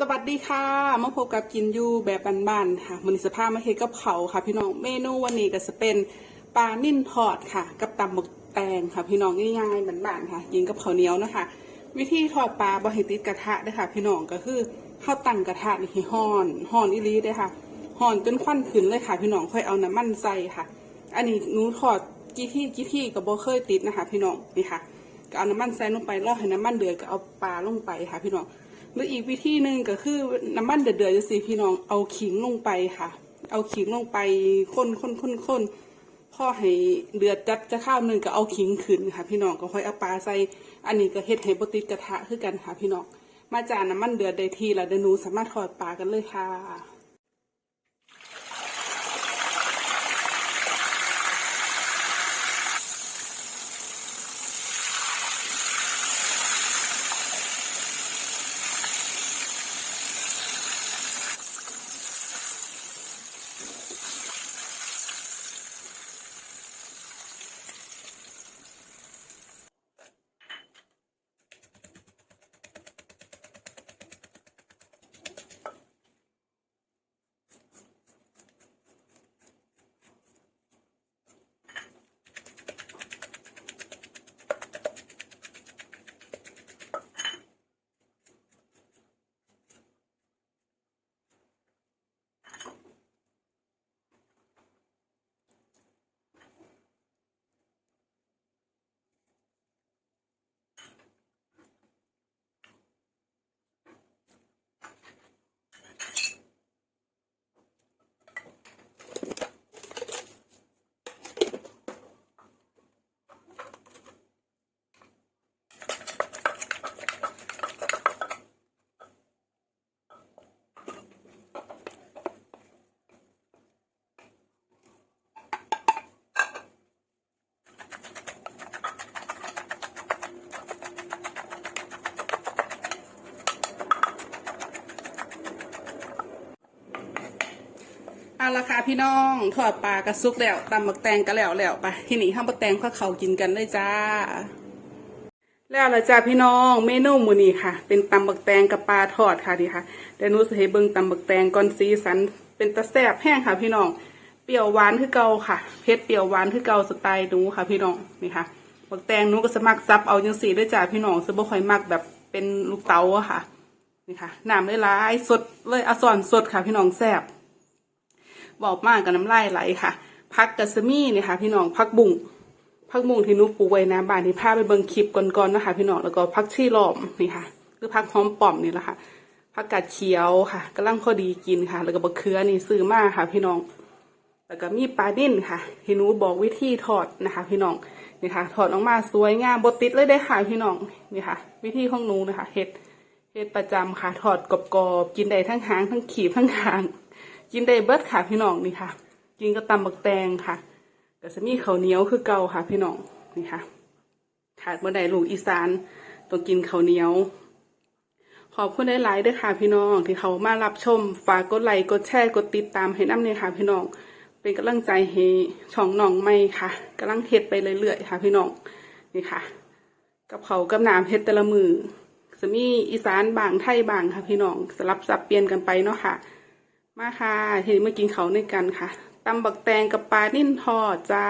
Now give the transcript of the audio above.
สวัสดีค่ะมาพบกับกินยูแบบบ้านๆค่ะมันสภาพมาเฮ็ดกับเขาค่ะ พี่น้องเมนูวันนี้ก็จะเป็นปลานิ่นทอดค่ะ กับตำหมึกแตงค่ะ พี่น้องง่ายๆบ้านๆค่ะกินกับข้าวเหนียวนะคะ วิธีทอดปลาบ่ให้ติดกระทะด้ค่ะ พี่น้องก็คือข้าวตั้งกระทะนี่ให้อนฮ้อนอีลีเด้ค่ะฮ้อนจนควันขึ้นเลยค่ะ พี่น้องค่อยเอาน้ำมันใส่ค่ะ อันนี้หนูทอดกี่ที่กี่ที่ก็บ่เคยติดนะคะ พี่น้องนี่ค่ะก็เอาน้ำมันใส่ลงไปรอให้น้ำมันเดือดก็เอาปลาลงไปค่ะ พี่น้อง หรืออีกวิธีหนึ่งก็คือน้ำมันเดือดๆจะสิพี่น้องเอาขิงลงไปค่ะ เอาขิงลงไปคนคนคนคนพอให้เดือดจัดจะข้าวหนึ่งก็เอาขิงขึ้นค่ะ พี่น้องก็ค่อยเอาปลาใส่อันนี้ก็เฮ็ดให้บติดกระทะคือกันค่ะพี่น้องมาจากน้ำมันเดือดได้ทีแล้วเดี๋ยวหนูสามารถทอดปลากันเลยค่ะ เอาละค่ะพี่น้องทอดปลากระซุกแล้วตำหมึกแตงก็แล้วแล้วไปที่นี่ห้ามบักแตงข้าวเขากินกันเลยจ้า แล้วละจ้าพี่น้องเมนูมื้อนี้ค่ะ เป็นตำบักแตงกับปลาทอดค่ะดีค่ะเดี๋ยวนูจะให้เบิ่งตำบักแตงก่อนสีสัน เป็นตะแซ่บแห้งค่ะ พี่น้องเปรี้ยวหวานคือเก่าค่ะเผ็ดเปรี้ยวหวานคือเก่าสไตล์หนูค่ะ พี่น้องนี่ค่ะบักแตงนูก็สมักซับเอาจังสีด้วยจ้าพี่น้องซึ่งบ่ค่อยมักแบบเป็นลูกเต๋าค่ะนี่ค่ะน้ำหลายสดเลยอสอนสดค่ะ พี่น้องแซ่บ บอกมากกับน้ำลายไหลค่ะพักกัสมี่เนี่ยค่ะพี่น้องพักบุ้งพักบุ้งที่นุปลูกไว้นะบ้านที่พาไปเบิ่งคลิปก่อนๆนะคะพี่น้องแล้วก็พักชี่ล้อมนี่ค่ะคือพักหอมป่อมนี่แหละค่ะพักกาดเขียวค่ะกำลังพอดีกินค่ะ แล้วก็บะเขือนี่ซื้อมาค่ะ พี่น้อง แล้วก็มีปลาดิ้นค่ะที่นูบอกวิธีทอดนะคะ พี่น้องนี่ค่ะ ถอดออกมาสวยงามบดติดเลยได้ค่ะพี่น้องนี่ค่ะ วิธีของนูนะคะเฮ็ดเฮ็ดประจำค่ะ ถอดกรอบๆกินได้ทั้งหางทั้งขีบทั้งหาง กินได้เบิดค่ะพี่น้องนี่ค่ะ กินก็ตำบักแตงค่ะก็จะมีข้าวเหนียวคือเก่าค่ะ พี่น้องนี่ค่ะขาดเมื่อใดลูกอีสานต้องกินข้าวเหนียว ขอบคุณหลายๆด้วยค่ะ พี่น้องที่เขามารับชมฝากกดไลค์กดแชร์กดติดตามให้น้ำเนี่ยค่ะ พี่น้องเป็นกำลังใจให้ช่องน้องไม่ค่ะกำลังเฮ็ดไปเรื่อยๆค่ะ พี่น้องนี่ค่ะ กับเขากับน้ำเฮ็ดแต่ละมือจะมีอีสานบางไทยบางค่ะ พี่น้องสลับสับเปลี่ยนกันไปเนาะค่ะ มาค่ะทีนี้มากินเขาวด้วยกันค่ะตำบักแตงกับปลานิ่นทอดจ้า